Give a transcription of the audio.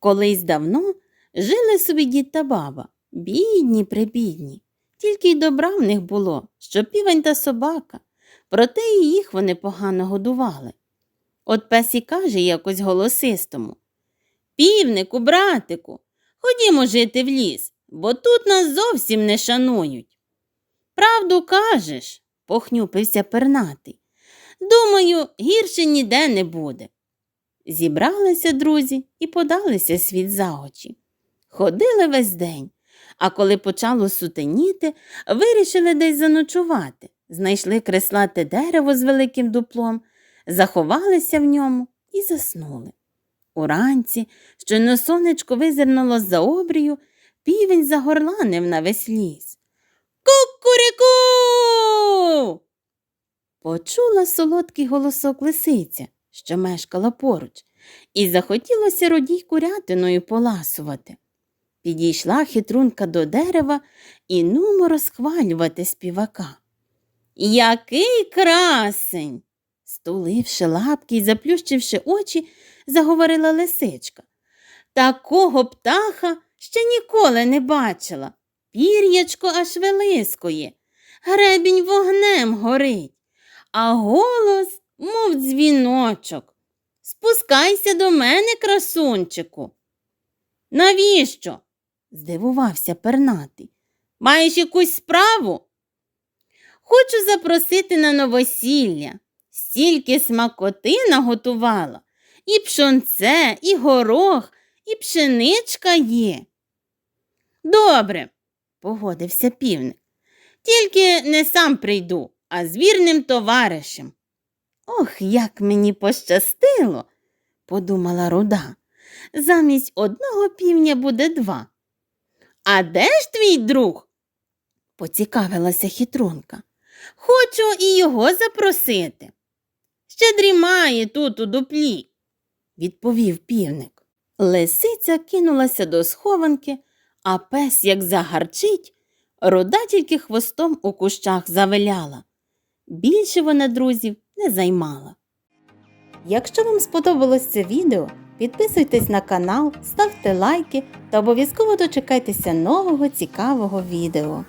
Колись давно жили собі дід та баба, бідні прибідні. Тільки й добра в них було, що півень та собака, проте і їх вони погано годували. От пес і каже якось голосистому Півнику, братику, ходімо жити в ліс, бо тут нас зовсім не шанують. Правду кажеш, похнюпився пернатий. Думаю, гірше ніде не буде. Зібралися друзі і подалися світ за очі. Ходили весь день, а коли почало сутеніти, вирішили десь заночувати. Знайшли креслате дерево з великим дуплом, заховалися в ньому і заснули. Уранці, щойно сонечко визирнуло з-за обрію, півень загорланив на весь ліс. Кукуріку. Почула солодкий голосок лисиця, що мешкала поруч, і захотілося родій курятиною поласувати. Підійшла хитрунка до дерева і нумо розхвалювати співака. Який красень! Стуливши лапки і заплющивши очі, заговорила лисичка. Такого птаха ще ніколи не бачила. Пір'ячко аж вилискує, гребінь вогнем горить, а голос, мов дзвіночок. Спускайся до мене, красунчику. Навіщо? здивувався пернатий. Маєш якусь справу? Хочу запросити на новосілля. Стільки смакоти наготувала. І пшонце, і горох, і пшеничка є. Добре, погодився півник. Тільки не сам прийду, а з вірним товаришем. Ох, як мені пощастило, подумала руда. Замість одного півня буде два. А де ж твій друг? поцікавилася хитрунка. Хочу і його запросити. Ще дрімає тут у дуплі, відповів півник. Лисиця кинулася до схованки, а пес, як загарчить, руда тільки хвостом у кущах завиляла. Більше вона друзів не займала. Якщо вам сподобалось це відео, підписуйтесь на канал, ставте лайки та обов'язково дочекайтеся нового цікавого відео.